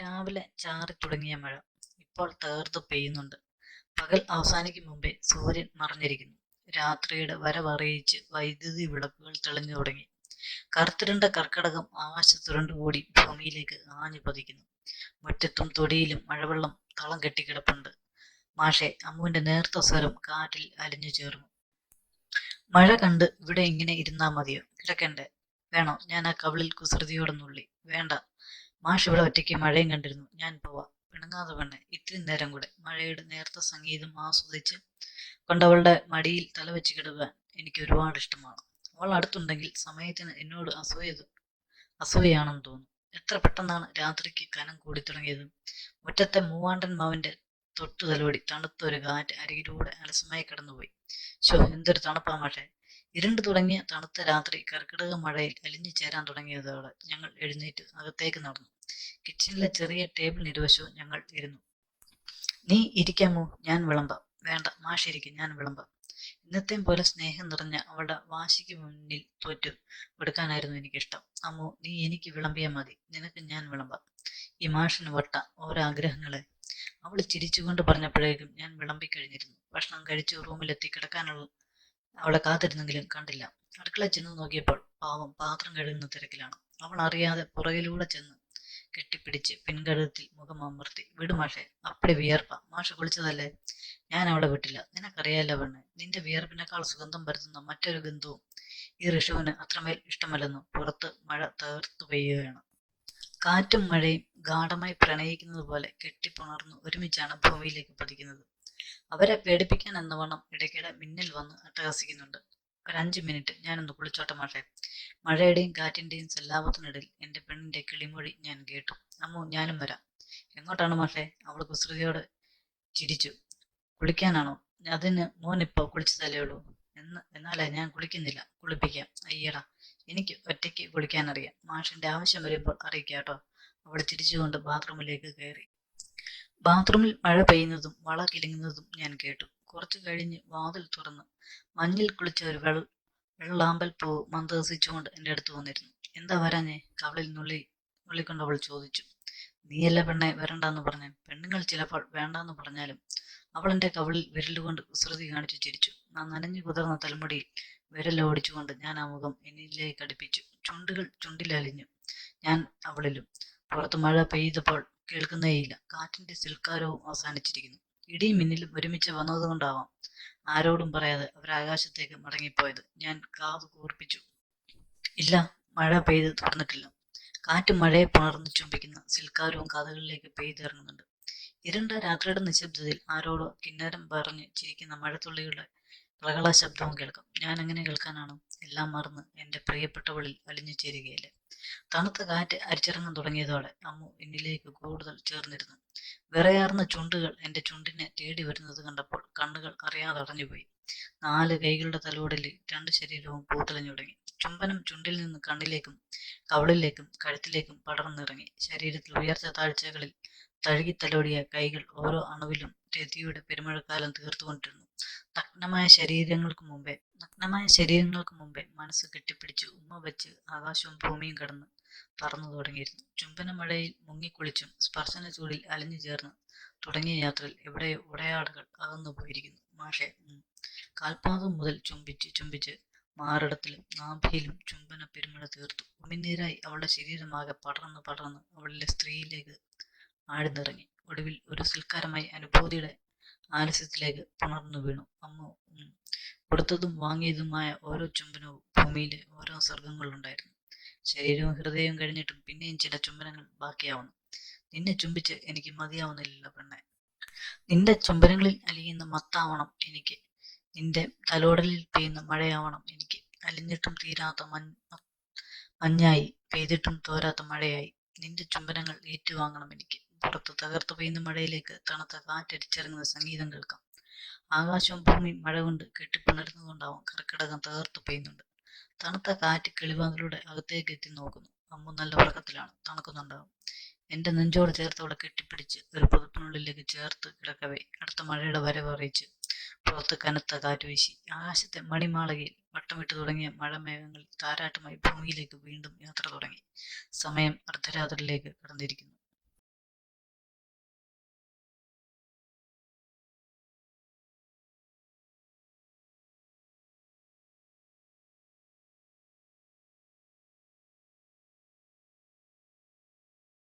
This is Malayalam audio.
രാവിലെ ചാറി തുടങ്ങിയ മഴ ഇപ്പോൾ തേർത്ത് പെയ്യുന്നുണ്ട്. പകൽ അവസാനിക്കും മുമ്പേ സൂര്യൻ മറഞ്ഞിരിക്കുന്നു. രാത്രിയുടെ വരവറിയിച്ച് വൈദ്യുതി വിളക്കുകൾ തെളിഞ്ഞു തുടങ്ങി. കറുത്തിരണ്ട കർക്കടകം കൂടി ഭൂമിയിലേക്ക് ആഞ്ഞു പതിക്കുന്നു. മുറ്റത്തും തൊടിയിലും മഴവെള്ളം തളം കെട്ടിക്കിടപ്പുണ്ട്. മാഷെ അമ്മുവിന്റെ നേർത്ത സ്വരം കാറ്റിൽ അലിഞ്ഞു ചേർന്നു. മഴ കണ്ട് ഇവിടെ ഇങ്ങനെ ഇരുന്നാ മതിയോ? കിടക്കണ്ടേ? വേണോ? ഞാൻ ആ കവിളിൽ കുസൃതിയോടെ നുള്ളി വേണ്ട. മാഷ് ഇവിടെ ഒറ്റയ്ക്ക് മഴയും കണ്ടിരുന്നു. ഞാൻ പോവാ. പിണങ്ങാതെ പെണ്ണെ. ഇത്തിരി നേരം കൂടെ മഴയുടെ നേർത്ത സംഗീതം ആസ്വദിച്ച് കൊണ്ടവളുടെ മടിയിൽ തലവെച്ച് കിടക്കാൻ എനിക്ക് ഒരുപാട് ഇഷ്ടമാണ്. അവൾ അടുത്തുണ്ടെങ്കിൽ സമയത്തിന് എന്നോട് അസൂയ അസൂയാണെന്ന് തോന്നുന്നു എത്ര പെട്ടെന്നാണ് രാത്രിക്ക് കനം കൂടി തുടങ്ങിയത്. മുറ്റത്തെ മൂവാണ്ടൻ മാവിന്റെ തൊട്ടു തലോടി തണുത്തൊരു കാറ്റ് അരികിലൂടെ അലസമായി കടന്നുപോയി. ശോ എന്തൊരു തണുപ്പാ മാഷെ. ഇരുണ്ടു തുടങ്ങിയ തണുത്ത രാത്രി കർക്കിടക മഴയിൽ അലിഞ്ഞു ചേരാൻ തുടങ്ങിയതോടെ ഞങ്ങൾ എഴുന്നേറ്റ് അകത്തേക്ക് നടന്നു. കിച്ചണിലെ ചെറിയ ടേബിളിന് ഇരുവശവും ഞങ്ങൾ ഇരുന്നു. നീ ഇരിക്കാമോ ഞാൻ വിളമ്പാം. വേണ്ട മാഷിരിക്കും ഞാൻ വിളമ്പാം. ഇന്നത്തെയും പോലെ സ്നേഹം നിറഞ്ഞ അവളുടെ വാശിക്ക് മുന്നിൽ തോറ്റു കൊടുക്കാനായിരുന്നു എനിക്കിഷ്ടം. അമ്മു നീ എനിക്ക് വിളമ്പിയാൽ മതി. നിനക്ക് ഞാൻ വിളമ്പാം. ഈ മാഷിന് വട്ട ഓരോ ആഗ്രഹങ്ങളെ അവൾ ചിരിച്ചുകൊണ്ട് പറഞ്ഞപ്പോഴേക്കും ഞാൻ വിളമ്പിക്കഴിഞ്ഞിരുന്നു. ഭക്ഷണം കഴിച്ച് റൂമിലെത്തി കിടക്കാനുള്ള അവളെ കാത്തിരുന്നെങ്കിലും കണ്ടില്ല. അടുക്കള ചെന്ന് നോക്കിയപ്പോൾ പാവം പാത്രം കഴുകുന്ന തിരക്കിലാണ്. അവൾ അറിയാതെ പുറകിലൂടെ ചെന്ന് കെട്ടിപ്പിടിച്ച് പിൻകഴുത്തിൽ മുഖം അമർത്തി വിടു മാഷെ അപ്പടി വിയർപ്പ. മാഷ കുളിച്ചതല്ലേ? ഞാൻ അവളെ വിട്ടില്ല. നിനക്കറിയാലോ പെണ്ണ് നിന്റെ വിയർപ്പിനേക്കാൾ സുഗന്ധം പരത്തുന്ന മറ്റൊരു ഗന്ധവും ഈ ഋഷുവിന് അത്രമേൽ ഇഷ്ടമല്ലെന്ന് പുറത്ത് മഴ തകർത്തു പെയ്യുകയാണ്. കാറ്റും മഴയും ഗാഠമായി പ്രണയിക്കുന്നത് പോലെ കെട്ടിപ്പുണർന്നു ഒരുമിച്ചാണ് ഭൂമിയിലേക്ക് പതിക്കുന്നത്. അവരെ പേടിപ്പിക്കാൻ എന്ന വണ്ണം ഇടയ്ക്കിടെ മിന്നൽ വന്ന് അട്ടഹസിക്കുന്നുണ്ട്. ഒരു അഞ്ച് മിനിറ്റ്. ഞാനൊന്ന് കുളിച്ചോട്ടെ മാഷെ. മഴയുടെയും കാറ്റിന്റെയും സല്ലാപത്തിനിടയിൽ എന്റെ പെണ്ണിന്റെ കിളിമൊഴി ഞാൻ കേട്ടു. അമ്മു ഞാനും വരാം. എങ്ങോട്ടാണ് മാഷെ? അവൾ കുസൃതിയോട് ചിരിച്ചു. കുളിക്കാനാണോ? അതിന് മോനിപ്പോൾ കുളിച്ചതല്ലേ ഉള്ളൂ. എന്ന് എന്നാലേ ഞാൻ കുളിക്കുന്നില്ല. കുളിപ്പിക്കാം. അയ്യടാ. എനിക്ക് ഒറ്റയ്ക്ക് കുളിക്കാനറിയാം. മാഷിന്റെ ആവശ്യം വരുമ്പോൾ അറിയിക്കാട്ടോ. അവൾ ചിരിച്ചുകൊണ്ട് ബാത്റൂമിലേക്ക് കയറി. ബാത്റൂമിൽ മഴ പെയ്യുന്നതും വള കിലുങ്ങുന്നതും ഞാൻ കേട്ടു. കുറച്ചു കഴിഞ്ഞ് വാതിൽ തുറന്ന് മഞ്ഞിൽ കുളിച്ച ഒരു വെള്ള വെള്ളാമ്പൽ പൂ മന്ദഹസിച്ചുകൊണ്ട് എന്റെ അടുത്ത് വന്നിരുന്നു. എന്താ വരാഞ്ഞേ? കവളിൽ നുള്ളി നുള്ളിക്കൊണ്ടവൾ ചോദിച്ചു. നീയല്ല പെണ്ണെ വരണ്ടെന്ന് പറഞ്ഞാൽ പെണ്ണുങ്ങൾ ചിലപ്പോൾ വേണ്ടെന്ന് പറഞ്ഞാലും. അവൾ എന്റെ കവളിൽ വിരലുകൊണ്ട് കുസൃതി കാണിച്ചു ചിരിച്ചു. നാ നനഞ്ഞു കുതിർന്ന തലമുടിയിൽ വിരലോടിച്ചുകൊണ്ട് ഞാൻ ആ മുഖം എന്നിലേക്ക് അടുപ്പിച്ചു. ചുണ്ടുകൾ ചുണ്ടിലലിഞ്ഞു. ഞാൻ അവളിലും. പുറത്ത് മഴ പെയ്തപ്പോൾ കേൾക്കുന്നേയില്ല. കാറ്റിന്റെ സിൽക്കാരവും അവസാനിച്ചിരിക്കുന്നു. ഇടിയും മിന്നിലും ഒരുമിച്ച് വന്നതുകൊണ്ടാവാം ആരോടും പറയാതെ അവർ ആകാശത്തേക്ക് മടങ്ങിപ്പോയത്. ഞാൻ കാത് കൂർപ്പിച്ചു. ഇല്ല മഴ പെയ്ത് തുറന്നിട്ടില്ല. കാറ്റ് മഴയെ പുണർന്ന് ചുംബിക്കുന്ന സിൽക്കാരവും കാതുകളിലേക്ക് പെയ്തിറങ്ങുന്നുണ്ട് ഇരുണ്ട രാത്രിയുടെ നിശബ്ദതയിൽ ആരോടോ കിന്നരം പറഞ്ഞ് ചിരിക്കുന്ന മഴത്തുള്ളികളുടെ പ്രകള ശബ്ദവും കേൾക്കാം. ഞാൻ അങ്ങനെ കേൾക്കാനാണ്? എല്ലാം മറന്ന് എന്റെ പ്രിയപ്പെട്ടവളിൽ അലിഞ്ഞു ചേരുകയല്ലേ? തണുത്ത കാറ്റ് അരിച്ചിറങ്ങാൻ തുടങ്ങിയതോടെ അമ്മു എന്നിലേക്ക് കൂടുതൽ ചേർന്നിരുന്നു. വിറയാർന്ന ചുണ്ടുകൾ എന്റെ ചുണ്ടിനെ തേടി വരുന്നത് കണ്ടപ്പോൾ കണ്ണുകൾ അറിയാതെ അടഞ്ഞുപോയി. നാല് കൈകളുടെ തലോടലിൽ രണ്ട് ശരീരവും പൂത്തലഞ്ഞു തുടങ്ങി. ചുംബനം ചുണ്ടിൽ നിന്ന് കണ്ണിലേക്കും കവളിലേക്കും കഴുത്തിലേക്കും പടർന്നിറങ്ങി. ശരീരത്തിൽ ഉയർച്ച താഴ്ചകളിൽ തഴുകി തലോടിയ കൈകൾ ഓരോ അണുവിലും രതിയുടെ പെരുമഴക്കാലം തീർത്തുകൊണ്ടിരുന്നു. നഗ്നമായ ശരീരങ്ങൾക്ക് മുമ്പേ നഗ്നമായ ശരീരങ്ങൾക്ക് മുമ്പേ മനസ്സ് കെട്ടിപ്പിടിച്ച് ഉമ്മ വെച്ച് ആകാശവും ഭൂമിയും കടന്ന് പറന്നു തുടങ്ങിയിരുന്നു. ചുംബന മഴയിൽ മുങ്ങിക്കുളിച്ചും സ്പർശന ചൂടിൽ അലിഞ്ഞു ചേർന്ന് തുടങ്ങിയ യാത്രയിൽ എവിടെ ഉടയാടുകൾ അകന്നു പോയിരിക്കുന്നു. മാഷെ കാൽപാദം മുതൽ ചുംബിച്ച് ചുംബിച്ച് മാറിടത്തിലും നാഭിയിലും ചുംബന പെരുമഴ തീർത്തു. ഉമിനീരായി അവളുടെ ശരീരമാകെ പടർന്ന് പടർന്ന് അവളിലെ സ്ത്രീയിലേക്ക് ആഴ്ന്നിറങ്ങി. ഒടുവിൽ ഒരു സൽക്കാരമായി അനുഭൂതിയുടെ ആലസ്യത്തിലേക്ക് പുണർന്നു വീണു. അമ്മ കൊടുത്തതും വാങ്ങിയതുമായ ഓരോ ചുംബനവും ഭൂമിയിലെ ഓരോ സർഗങ്ങളുണ്ടായിരുന്നു ശരീരവും ഹൃദയവും കഴിഞ്ഞിട്ടും പിന്നെയും ചില ചുംബനങ്ങൾ ബാക്കിയാവുന്നു. നിന്നെ ചുംബിച്ച് എനിക്ക് മതിയാവുന്നില്ല പെണ്ണെ. നിന്റെ ചുംബനങ്ങളിൽ അലിയുന്ന മത്താവണം എനിക്ക്. നിന്റെ തലോടലിൽ പെയ്യുന്ന മഴയാവണം എനിക്ക്. അലിഞ്ഞിട്ടും തീരാത്ത മഞ്ഞ മഞ്ഞായി പെയ്തിട്ടും തോരാത്ത മഴയായി നിന്റെ ചുംബനങ്ങൾ ഏറ്റുവാങ്ങണം എനിക്ക്. പുറത്ത് തകർത്തു പെയ്യുന്ന മഴയിലേക്ക് തണുത്ത കാറ്റടിച്ചിറങ്ങുന്ന സംഗീതം കേൾക്കാം. ആകാശവും ഭൂമിയും മഴ കൊണ്ട് കെട്ടിപ്പിണരുന്നതുകൊണ്ടാവും കർക്കിടകം തകർത്തു പെയ്യുന്നുണ്ട്. തണുത്ത കാറ്റ് കിളിവാതിലൂടെ അകത്തേക്ക് എത്തി നോക്കുന്നു. അമ്മു നല്ല ഉറക്കത്തിലാണ്. തണുക്കുന്നുണ്ടാവും. എന്റെ നെഞ്ചോട് ചേർത്ത് അവളെ കെട്ടിപ്പിടിച്ച് ഒരു പുതുപ്പിനുള്ളിലേക്ക് ചേർത്ത് കിടക്കവേ. അടുത്ത മഴയുടെ വരവ് അറിയിച്ച് പുറത്ത് കനത്ത കാറ്റ് വീശി. ആകാശത്തെ മണിമാളകയിൽ വട്ടമിട്ട് തുടങ്ങിയ മഴമേഘങ്ങൾ താരാട്ടുമായി ഭൂമിയിലേക്ക് വീണ്ടും യാത്ര തുടങ്ങി. സമയം അർദ്ധരാത്രിയിലേക്ക് കടന്നിരിക്കുന്നു.